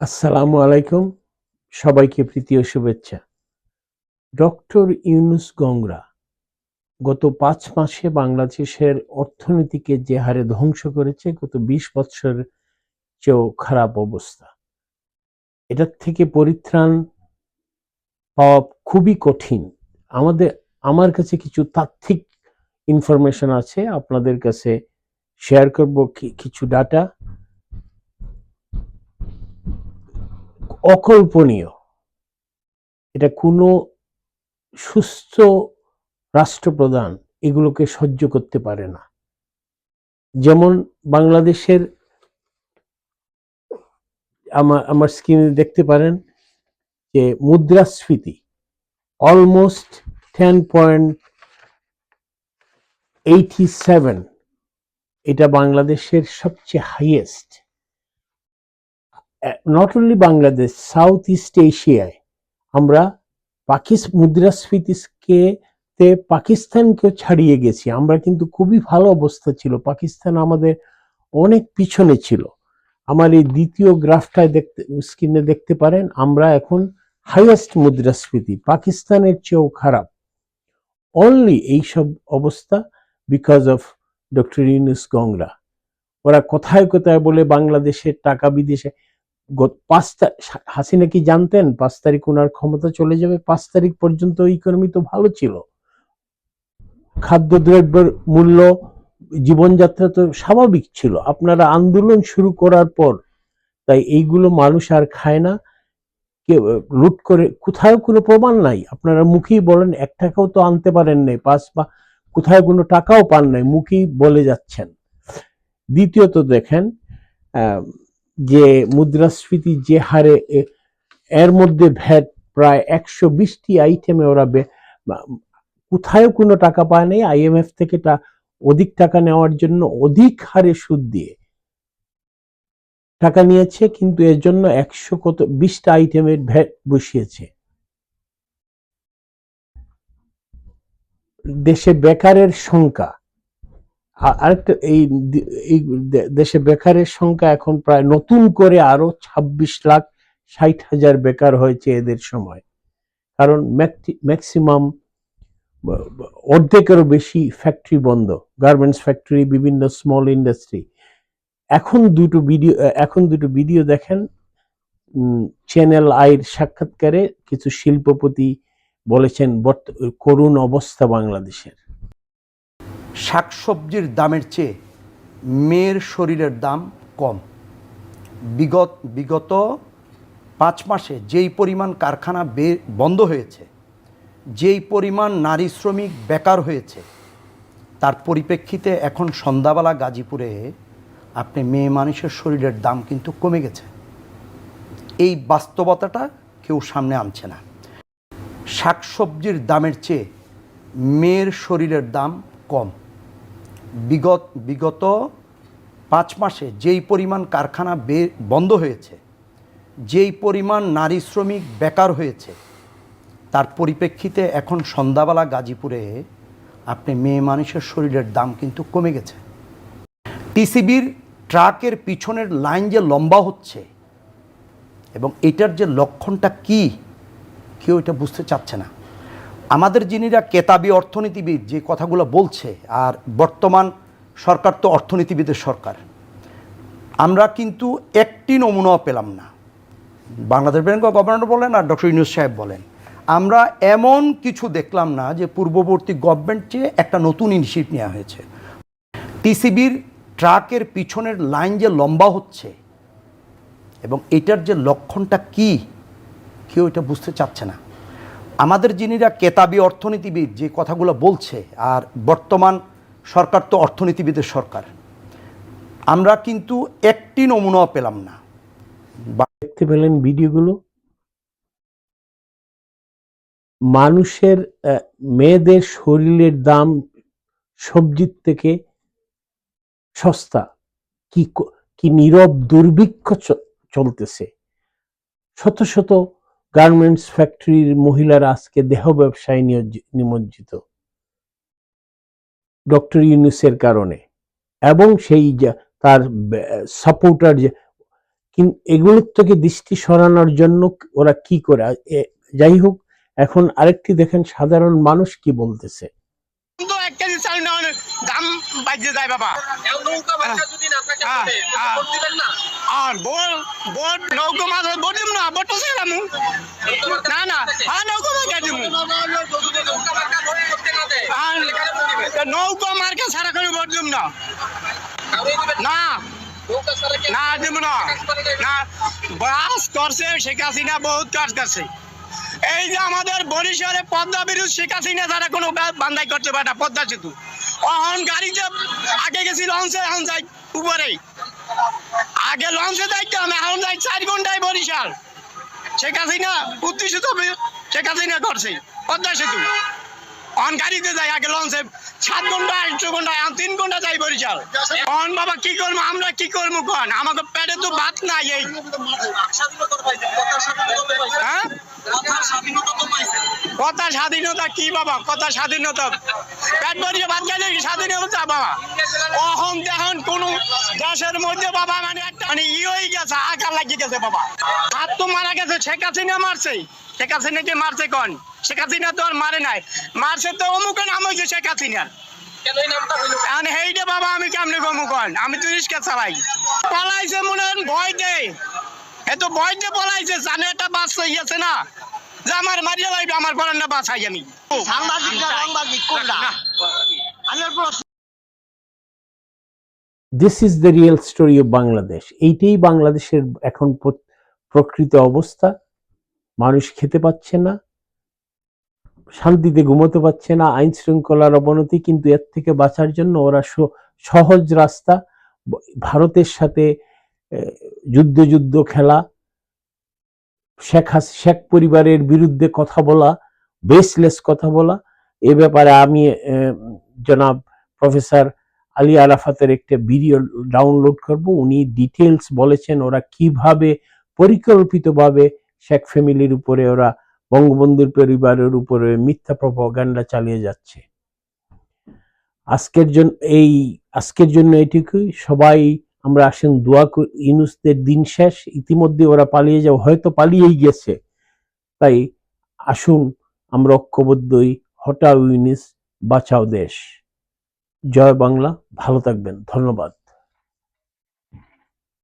আসসালামু আলাইকুম। সবাইকে প্রীতি ও শুভেচ্ছা। ডক্টর ইউনুস গংরা গত পাঁচ মাসে বাংলাদেশের অর্থনীতিকে যে হারে ধ্বংস করেছে, গত বিশ বছর চেয়েও খারাপ অবস্থা। এটার থেকে পরিত্রাণ পাওয়া খুবই কঠিন। আমাদের, আমার কাছে কিছু তাত্ত্বিক ইনফরমেশন আছে, আপনাদের কাছে শেয়ার করব কিছু ডাটা অকল্পনীয়। এটা কোনো সুস্থ রাষ্ট্রপ্রধান এগুলোকে সহ্য করতে পারে না। যেমন বাংলাদেশের আমার আমার স্ক্রিনে দেখতে পারেন যে মুদ্রাস্ফীতি almost ten point eighty seven এটা বাংলাদেশের সবচেয়ে highest not only Bangladesh south east এশিয়ায় আমরা পাকিস মুদ্রাস্ফীতিকে তে পাকিস্তানকেও ছাড়িয়ে গেছি। আমরা কিন্তু খুবই ভালো অবস্থা ছিল। পাকিস্তান আমাদের অনেক পিছনে ছিল। আমার এই দ্বিতীয় গ্রাফটায় দেখতে, স্ক্রিনে দেখতে পারেন, আমরা এখন হাইয়েস্ট মুদ্রাস্ফীতি, পাকিস্তানের চেয়েও খারাপ। অনলি এইসব অবস্থা বিকজ অফ ডক্টর ইউনুস গংরা ওরা কোথায় কোথায় বলে বাংলাদেশের টাকা বিদেশে পাঁচ হাসিনা কি জানতেন? পাঁচ তারিখ ওনার ক্ষমতা চলে যাবে, পাঁচ তারিখ পর্যন্ত ইকোনমি তো ভালো ছিল। খাদ্যদ্রব্যের মূল্য, জীবনযাত্রা তো স্বাভাবিক ছিল। আপনারা আন্দোলন শুরু করার পর, তাই এইগুলো মানুষ আর খায় না। লুট করে, কোথাও কোনো প্রমাণ নাই। আপনারা মুখেই বলেন, এক টাকাও তো আনতে পারেন নাই, পাঁচ বা কোথায় কোনো টাকাও পান নাই, মুখেই বলে যাচ্ছেন। দ্বিতীয়ত দেখেন মুদ্রাস্ফীতি যে হারে এর মধ্যে ভ্যাট প্রায় একশো বিশটি আইটেমে ওরা কোথায় কোনো টাকা পায় নাই। আইএমএফ থেকে টা অধিক টাকা নেওয়ার জন্য অধিক হারে সুদ দিয়ে টাকা নিয়েছে, কিন্তু এর জন্য একশো কত, বিশটা আইটেমের ভ্যাট বসিয়েছে। দেশে বেকারের সংখ্যা আরেকটা এই দেশে বেকারের সংখ্যা এখন প্রায় নতুন করে আরও ছাব্বিশ লাখ ষাট হাজার বেকার হয়েছে এদের সময়। কারণ ম্যাক্সিমাম অর্ধেকেরও বেশি ফ্যাক্টরি বন্ধ, গার্মেন্টস ফ্যাক্টরি, বিভিন্ন স্মল ইন্ডাস্ট্রি। এখন দুটো ভিডিও, এখন দুটো ভিডিও দেখেন চ্যানেল আইর সাক্ষাৎকারে কিছু শিল্পপতি বলেছেন করুণ অবস্থা বাংলাদেশের। শাকসবজির দামের চেয়ে মেয়ের শরীরের দাম কম। বিগত বিগত পাঁচ মাসে যেই পরিমাণ কারখানা বন্ধ হয়েছে, যেই পরিমাণ নারী শ্রমিক বেকার হয়েছে, তার পরিপ্রেক্ষিতে এখন সন্ধ্যাবেলা গাজীপুরে আপনি মেয়ে মানুষের শরীরের দাম কিন্তু কমে গেছে। এই বাস্তবতাটা কেউ সামনে আনছে না। শাকসবজির দামের চেয়ে মেয়ের শরীরের দাম কম। বিগত বিগত পাঁচ মাসে যেই পরিমাণ কারখানা বন্ধ হয়েছে, যেই পরিমাণ নারী শ্রমিক বেকার হয়েছে, তার পরিপ্রেক্ষিতে এখন সন্ধ্যাবেলা গাজীপুরে আপনি মেয়ে মানুষের শরীরের দাম কিন্তু কমে গেছে। টিসিবির ট্রাকের পিছনের লাইন যে লম্বা হচ্ছে এবং এটার যে লক্ষণটা কি, কেউ এটা বুঝতে চাচ্ছে না। আমাদের যিনিরা কেতাবি অর্থনীতিবিদ, যে কথাগুলো বলছে, আর বর্তমান সরকার তো অর্থনীতিবিদের সরকার, আমরা কিন্তু একটি নমুনাও পেলাম না। বাংলাদেশ ব্যাংক গভর্নর বলেন আর ডক্টর ইউনুস সাহেব বলেন, আমরা এমন কিছু দেখলাম না যে পূর্ববর্তী গভর্নমেন্ট চেয়ে একটা নতুন ইনিশিয়েটিভ নেওয়া হয়েছে। টিসিবির ট্রাকের পিছনের লাইন যে লম্বা হচ্ছে, এবং এটার যে লক্ষণটা কি, কেউ এটা বুঝতে চাচ্ছে না। আমাদের যিনিরা কেতাবি অর্থনীতিবিদ, যে কথাগুলো বলছে, আর বর্তমান সরকার তো অর্থনীতিবিদের সরকার, আমরা কিন্তু একটি নমুনাও পেলাম না। দেখতে পেলেন ভিডিওগুলো। মানুষের মেয়েদের শরীরের দাম সবজির থেকে সস্তা, কি ক- নীরব দুর্ভিক্ষ চলতেছে। শত শত গার্মেন্টস ফ্যাক্টরির মহিলারা আজকে দেহ ব্যবসায় নিমজ্জিত। ডক্টর ইউনুসের কারণে। এবং সেই তার সাপোর্টার যে এগুলোর থেকে দৃষ্টি সরানোর জন্য ওরা কি করে যাই হোক, এখন আরেকটি দেখেন সাধারণ মানুষ কি বলতেছে কিন্তু এক কেজি চাল নেওয়ার দাম বাজে যায় বাবা। হ্যাঁ, হ্যাঁ। ভোট না। আর বোট বোট নৌকো মাছ বোট না বোট ছিলাম না না হ্যাঁ নৌকো মাছ যদি নৌকা ভোট ভোট মার্কে সারা করে বোট দিব না। না। না দিব না। না বাস করছে শেখ হাসিনা বহুত কাজ করছে। এই যে আমাদের বরিশালে পদ্মা বিরুদ্ধ শেখ হাসিনা তারা কোনো বা- বান্ধাই করতে পারে না পদ্মা সেতু। অহন গাড়িতে আগে গেছি লঞ্চে এখন যাই উপরেই আগে লঞ্চে যাইতাম এখন যাই চার ঘন্টায় বরিশাল। শেখ হাসিনা উত্তিষ্ঠিত শেখ হাসিনা করছে পদ্মা সেতু অন গাড়িতে যাই আগে লঞ্চে সাত ঘণ্টা আট ঘণ্টা এখন তিন ঘণ্টা যাই বরিশাল। অন বাবা কি করব? আমরা কি করব কন? আমাকে পেটে তো ভাত নাই এই। পাইছেন হ্যাঁ? কথা স্বাধীনতা কি বাবা? কথা স্বাধীনতা। পেট ভরিয়ে ভাত খাইলে স্বাধীনতা বাবা? অহন দেখুন কোন দেশের মধ্যে বাবা মানে একটা মানে ই হয়ে গেছে আকার লাগিয়ে গেছে বাবা। হাত তো মারা গেছে শেখ হাসিনা মারছে। শেখ হাসিনা কি মারছে কন? শেখ হাসিনা তো আর মারে নাই। মারছে তো অমুকে নাম হয়েছে শেখ হাসিনার। হেইটে বাবা আমি কেমনে কমু কন? আমি তো রিক্সা চালাই। পলাইছে মনে হয় ভয় দে এ তো ভয় দিয়ে পলাইছে জানে একটা বাস হইয়াছে না। যে আমার মারিয়া লাগবে আমার বাসাই আমি। সাংবাদিক না সাংবাদিক কোনটা this is the real story of Bangladesh এইটাই বাংলাদেশের এখন প্রকৃত অবস্থা। মানুষ খেতে পাচ্ছে না শান্তিতে ঘুমোতে পারছে না আইন শৃঙ্খলার অবনতি কিন্তু এর থেকে বাঁচার জন্য ওরা সহজ রাস্তা। ভারতের সাথে যুদ্ধ যুদ্ধ খেলা শেখ হাস, শেখ পরিবারের বিরুদ্ধে কথা বলা বেসলেস কথা বলা। এ ব্যাপারে আমি জনাব প্রফেসর আলী আরাফাতের একটা ভিডিও ডাউনলোড করব। উনি ডিটেলস বলেছেন ওরা কীভাবে পরিকল্পিতভাবে শেখ ফ্যামিলির উপরে, ওরা বঙ্গবন্ধুর পরিবারের উপরে মিথ্যা প্রপাগান্ডা চালিয়ে যাচ্ছে। আজকের জন্য এই, আজকের জন্য এটুকুই। সবাই আমরা আসেন দোয়া ইউনুসদের দিন শেষ, ইতিমধ্যে ওরা পালিয়ে যাও, হয়তো পালিয়েই গেছে। তাই আসুন, আমরা ঐক্যবদ্ধই হটাও ইউনিস বাঁচাও দেশ। জয় বাংলা, ভালো থাকবেন, ধন্যবাদ।